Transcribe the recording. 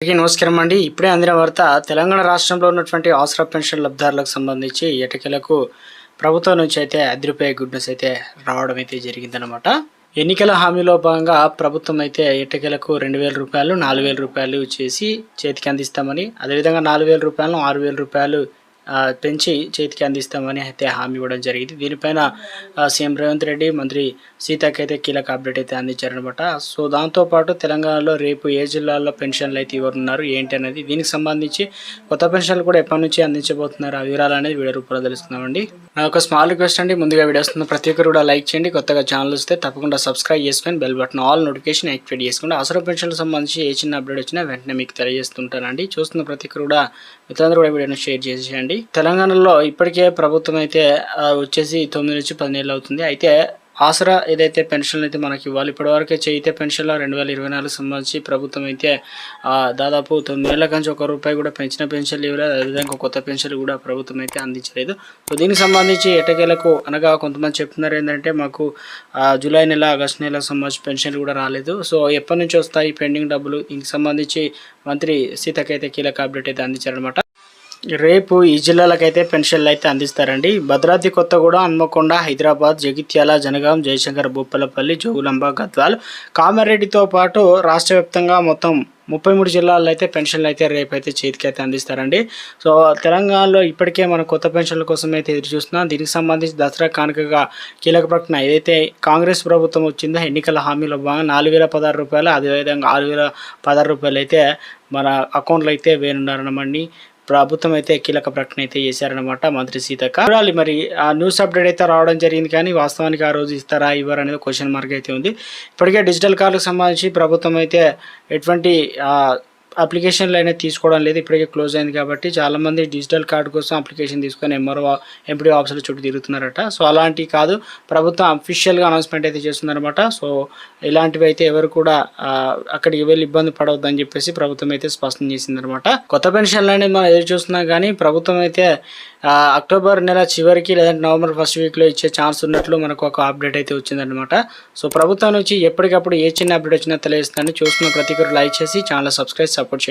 అందరికీ నమస్కారం అండి. ఇప్పుడే అందిన వార్త తెలంగాణ రాష్ట్రంలో ఉన్నటువంటి ఆసరా పెన్షన్ లబ్ధారులకు సంబంధించి ఎటకలకు ప్రభుత్వం నుంచి అయితే అర్ధ రూపాయ గుడ్నెస్ అయితే రావడం అయితే జరిగిందనమాట ఎన్నికల హామీలో భాగంగా ప్రభుత్వం అయితే ఎటకలకు రెండు వేల రూపాయలు నాలుగు వేల రూపాయలు చేసి చేతికి అందిస్తామని అదేవిధంగా నాలుగు వేల రూపాయలను ఆరు వేల రూపాయలు పెంచి చేతికి అందిస్తామని అయితే హామీ ఇవ్వడం జరిగింది. దీనిపైన సీఎం రేవంత్ రెడ్డి మంత్రి సీతకైతే అయితే కీలక అప్డేట్ అయితే అందించారనమాట సో దాంతోపాటు తెలంగాణలో రేపు ఏ జిల్లాల్లో పెన్షన్లు అయితే ఇవ్వనున్నారు ఏంటి అనేది దీనికి సంబంధించి కొత్త పెన్షన్లు కూడా ఎప్పటి నుంచి అందించబోతున్నారు ఆ వివరాలు అనేది వీడియో రూపంలో తెలుస్తున్నామండి. నా ఒక స్మాల్ రిక్వెస్ట్ అండి ముందుగా వీడియోస్ ప్రతి ఒక్కరు కూడా లైక్ చేయండి. కొత్తగా ఛానల్ వస్తే తప్పకుండా సబ్స్క్రైబ్ చేసుకొని bell button all notification activate చేసుకోండి. అవసరం పెన్షన్లకు సంబంధించి ఏ చిన్న అప్డేట్ వచ్చినా వెంటనే మీకు తెలియజేస్తుంటానండి. చూస్తున్న ప్రతి ఒక్కరు కూడా మిత్రులందరూ కూడా వీడియోని షేర్ చేసేయండి. తెలంగాణలో ఇప్పటికే ప్రభుత్వం అయితే వచ్చేసి తొమ్మిది నుంచి పదిహేళ్ళు అవుతుంది. అయితే ఆసరా ఏదైతే పెన్షన్లు అయితే మనకి ఇవ్వాలి ఇప్పటివరకు చేయితే పెన్షన్లో రెండు వేల ఇరవై నాలుగు సంబంధించి ప్రభుత్వం అయితే దాదాపు తొమ్మిది కంచి ఒక రూపాయి కూడా పెంచిన పెన్షన్లు ఇవ్వలేదు. అదేవిధంగా కొత్త పెన్షన్లు కూడా ప్రభుత్వం అయితే అందించలేదు. సో దీనికి సంబంధించి ఎటకేలకు అనగా కొంతమంది చెప్తున్నారు ఏంటంటే మాకు జూలై నెల ఆగస్టు నెల సంబంధించి పెన్షన్లు కూడా రాలేదు. సో ఎప్పటి నుంచి వస్తాయి పెండింగ్ డబ్బులు? దీనికి సంబంధించి మంత్రి సీతకైతే కీలక అప్డేట్ అయితే అందించారనమాట రేపు ఈ జిల్లాలకైతే పెన్షన్లు అయితే అందిస్తారండి. భద్రాద్రి కొత్తగూడెం హన్మకొండ హైదరాబాద్ జగిత్యాల జనగాం జయశంకర్ బొప్పలపల్లి జోగులాంబ గద్వాల్ కామారెడ్డితో పాటు రాష్ట్ర వ్యాప్తంగా మొత్తం ముప్పై మూడు జిల్లాల్లో అయితే పెన్షన్లు అయితే రేపు అయితే చేతికి అయితే అందిస్తారండి. సో తెలంగాణలో ఇప్పటికే మనం కొత్త పెన్షన్ల కోసం అయితే ఎదురు చూస్తున్నాం. దీనికి సంబంధించి దసరా కానుకగా కీలక ప్రకటన ఏదైతే కాంగ్రెస్ ప్రభుత్వం వచ్చిందో ఎన్నికల హామీలో భాగంగా నాలుగు వేల పదహారు రూపాయలు అదేవిధంగా ఆరు వేల పదహారు రూపాయలు అయితే మన అకౌంట్లో అయితే వేయనున్నారనమండి ప్రభుత్వం అయితే కీలక ప్రకటన అయితే చేశారనమాట మంత్రి సీతక్క. చూడాలి మరి ఆ న్యూస్ అప్డేట్ అయితే రావడం జరిగింది కానీ వాస్తవానికి ఆ రోజు ఇస్తారా ఇవ్వరు అనేది క్వశ్చన్ మార్క్ అయితే ఉంది. ఇప్పటికే డిజిటల్ కార్డులకు సంబంధించి ప్రభుత్వం అయితే ఎటువంటి అప్లికేషన్లు అనేది తీసుకోవడం లేదు. ఇప్పటికే క్లోజ్ అయింది కాబట్టి చాలామంది డిజిటల్ కార్డు కోసం అప్లికేషన్ తీసుకొని ఎంఆర్ఓ ఎంపీడీ ఆఫీసుల చుట్టూ తిరుగుతున్నారట. సో అలాంటివి కాదు. ప్రభుత్వం అఫీషియల్గా అనౌన్స్మెంట్ అయితే చేస్తుందన్నమాట. సో ఇలాంటివి అయితే ఎవరు కూడా అక్కడికి వెళ్ళి ఇబ్బంది పడవద్దని చెప్పేసి ప్రభుత్వం అయితే స్పష్టం చేసిందనమాట కొత్త పెన్షన్లు అనేది మనం ఎదురు చూస్తున్నాం కానీ ప్రభుత్వం అయితే అక్టోబర్ నెల చివరికి లేదంటే నవంబర్ ఫస్ట్ వీక్లో ఇచ్చే ఛాన్స్ ఉన్నట్లు మనకు ఒక అప్డేట్ అయితే వచ్చిందనమాట సో ప్రభుత్వం నుంచి ఎప్పటికప్పుడు ఏ చిన్న అప్డేట్ వచ్చినా తెలియజేస్తాను చూస్తున్న ప్రతి ఒక్కరు లైక్ చేసి ఛానల్ సబ్స్క్రైబ్ సపోర్ట్ చేయండి.